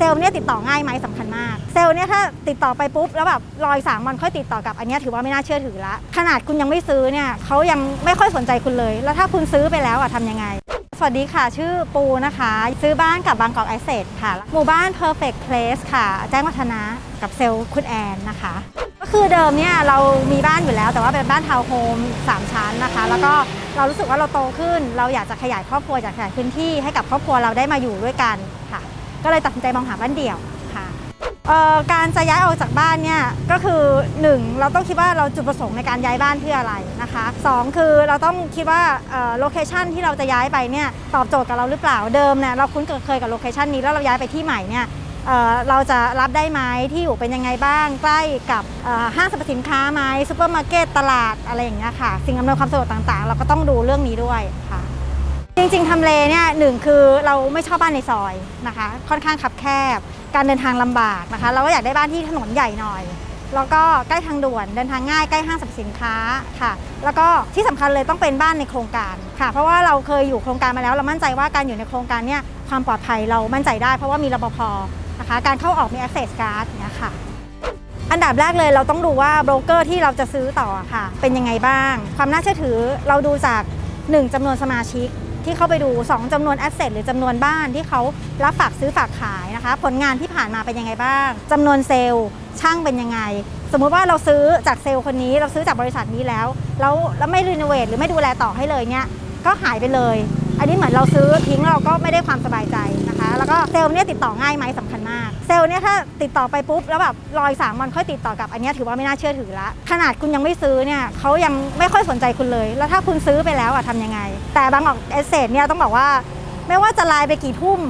เซลล์เนี่ยติดต่อง่ายไหมสำคัญมาก เซลล์เนี่ยถ้าติดต่อไปปุ๊บ แล้วแบบรอยสามวันค่อยติดต่อกลับอันนี้ถือว่าไม่น่าเชื่อถือละ ขนาดคุณยังไม่ซื้อเนี่ยเขายังไม่ค่อยสนใจคุณเลย แล้วถ้าคุณซื้อไปแล้วอะทำยังไง สวัสดีค่ะ ชื่อปูนะคะ ซื้อบ้านกับบางกอกไอสเซดค่ะ หมู่บ้าน Perfect Place ค่ะ แจ้งวัฒนะกับเซลล์คุณแอนนะคะ ก็คือเดิมเนี่ยเรามีบ้านอยู่แล้วแต่ว่าเป็นบ้านทาวน์โฮม3ชั้นนะคะ แล้วก็เรารู้สึกว่าเราโตขึ้น เราอยากจะขยายครอบครัวอยากขยายพื้นที่ให้กับครอบครัวเราได้มาอยู่ด้วยกันค่ะ ก็เลยตัดสินใจมองหาบ้านเดี่ยวค่ะการจะย้ายออกจากบ้านเนี่ยก็คือ 1 เราต้องคิดว่าเราจุดประสงค์ในการย้ายบ้านเพื่ออะไรนะคะสองคือเราต้องคิดว่าโลเคชันที่เราจะย้ายไปเนี่ยตอบโจทย์กับเราหรือเปล่าเดิมเนี่ยเราคุ้นเคยกับโลเคชันนี้แล้วเราย้ายไปที่ใหม่เนี่ยเเราจะรับได้ไหมที่อยู่เป็นยังไงบ้าง ใกล้กับห้างสรรพสินค้าไหมซูเปอร์มาร์เก็ตตลาดอะไรอย่างเงี้ยค่ะ สิ่งอำนวยความสะดวกต่างๆ เราก็ต้องดูเรื่องนี้ด้วย จริงๆทำเลเนี่ยหนึ่งคือเราไม่ชอบบ้านในซอยนะคะ ค่อนข้างคับแคบ การเดินทางลำบากนะคะ เราก็อยากได้บ้านที่ถนนใหญ่หน่อย แล้วก็ใกล้ทางด่วนเดินทางง่ายใกล้ห้างสรรพสินค้าค่ะ แล้วก็ที่สำคัญเลยต้องเป็นบ้านในโครงการค่ะ เพราะว่าเราเคยอยู่โครงการมาแล้ว เรามั่นใจว่าการอยู่ในโครงการเนี่ยความปลอดภัยเรามั่นใจได้ เพราะว่ามีรปภนะคะ การเข้าออกมี access card เนี่ยค่ะอันดับแรกเลยเราต้องดูว่าโบรกเกอร์ที่เราจะซื้อต่อค่ะ เป็นยังไงบ้าง ความน่าเชื่อถือเราดูจาก 1จำนวนสมาชิก ที่เข้าไปดู 2จำนวนแอสเซทหรือจำนวนบ้านที่เขารับฝากซื้อฝากขายนะคะ ผลงานที่ผ่านมาเป็นยังไงบ้างจำนวนเซลล์ช่างเป็นยังไง สมมุติว่าเราซื้อจากเซลล์คนนี้ เราซื้อจากบริษัทนี้แล้ว แล้วแล้วไม่รีโนเวทหรือไม่ดูแลต่อให้เลยเนี่ยก็หายไปเลย อันนี้เหมือนเราซื้อทิ้งเราก็ไม่ได้ความสบายใจ เซลล์เนี่ยติดต่อง่ายไหมสำคัญมาก เซลล์เนี่ยถ้าติดต่อไปปุ๊บแล้วแบบรอยสามวันค่อยติดต่อกลับอันนี้ถือว่าไม่น่าเชื่อถือละ ขนาดคุณยังไม่ซื้อเนี่ยเขายังไม่ค่อยสนใจคุณเลย แล้วถ้าคุณซื้อไปแล้วอะทำยังไง แต่บางออกเอเซเนี่ยต้องบอกว่า ไม่ว่าจะไลน์ไปกี่ทุ่ม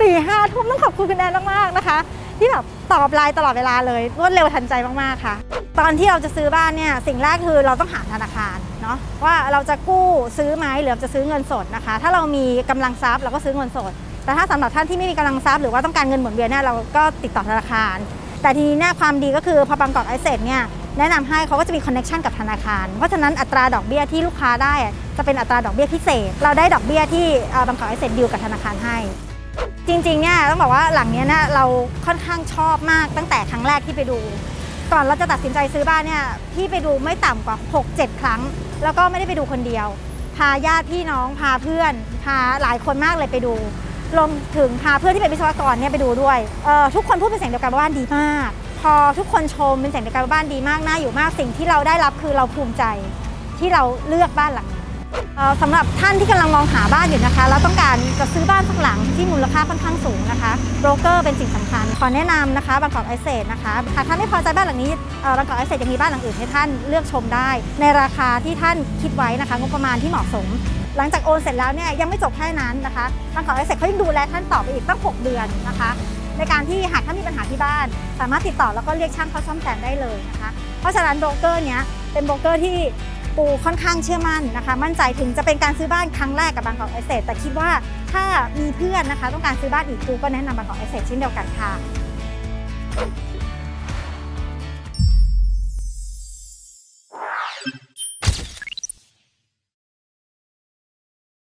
สี่ห้าทุ่มต้องขอบคุณคุณแอนมากๆนะคะ ที่แบบตอบไลน์ตลอดเวลาเลยรวดเร็วทันใจมากๆค่ะ ตอนที่เราจะซื้อบ้านเนี่ยสิ่งแรกคือเราต้องหาธนาคารเนาะว่าเราจะกู้ซื้อไหมหรือจะซื้อเงินสดนะคะ ถ้าเรามีกำลังทรัพย์เราก็ซื้อเงินสด แต่ถ้าสำหรับท่านที่ไม่มีกำลังทรัพย์หรือว่าต้องการเงินหมุนเวียนเนี่ยเราก็ติดต่อธนาคาร แต่ทีนี้เนี่ยความดีก็คือพอบางกอกไอเซเนี่ยแนะนำให้เขาก็จะมีคอนเน็ชันกับธนาคาร เพราะฉะนั้นอัตราดอกเบี้ยที่ลูกค้าได้จะเป็นอัตราดอกเบี้ยพิเศษ เราได้ดอกเบี้ยที่บางกอกไอเซดีลกับธนาคารให้ จริงๆเนี่ยต้องบอกว่าหลังเนี้ยเนี่ยเราค่อนข้างชอบมากตั้งแต่ครั้งแรกที่ไปดู ก่อนเราจะตัดสินใจซื้อบ้านเนี่ยพี่ไปดูไม่ต่ำกว่า 6-7 ครั้ง แล้วก็ไม่ได้ไปดูคนเดียว พาญาติพี่น้องพาเพื่อนพาหลายคนมากเลยไปดู รวมถึงพาเพื่อนที่เป็นวิศวกรเนี่ยไปดูด้วยทุกคนพูดเป็นเสียงเดียวกันว่าบ้านดีมาก พอทุกคนชมเป็นเสียงเดียวกันว่าบ้านดีมากน่าอยู่มากสิ่งที่เราได้รับคือเราภูมิใจที่เราเลือกบ้านหลังนี้สำหรับท่านที่กำลังมองหาบ้านอยู่นะคะ แล้วต้องการจะซื้อบ้านสักหลังที่มูลค่าค่อนข้างสูงนะคะโบรกเกอร์เป็นสิ่งสำคัญ ขอแนะนำนะคะบางกอกไอเซดนะคะหากท่านไม่พอใจบ้านหลังนี้เอ่อบางกอกไอเซดยังมีบ้านหลังอื่นให้ท่านเลือกชมได้ ในราคาที่ท่านคิดไว้นะคะงบประมาณที่เหมาะสม หลังจากโอนเสร็จแล้วเนี่ยยังไม่จบแค่นั้นนะคะบางกอกไอเซดเขายังดูแลท่านต่อไปอีกตั้ง 6 เดือนนะคะ ในการที่หากท่านมีปัญหาที่บ้าน สามารถติดต่อแล้วก็เรียกช่างเข้าซ่อมแซมได้เลยนะคะ เพราะฉะนั้นโบรกเกอร์เนี้ยเป็นโบรกเกอร์ที่ปูค่อนข้างเชื่อมั่นนะคะ มั่นใจถึงจะเป็นการซื้อบ้านครั้งแรกกับบางกอกไอเซ็แต่คิดว่าถ้ามีเพื่อนนะคะ ต้องการซื้อบ้านอีกปูก็แนะนำบางกอกไอเซ็เช่นเดียวกันค่ะ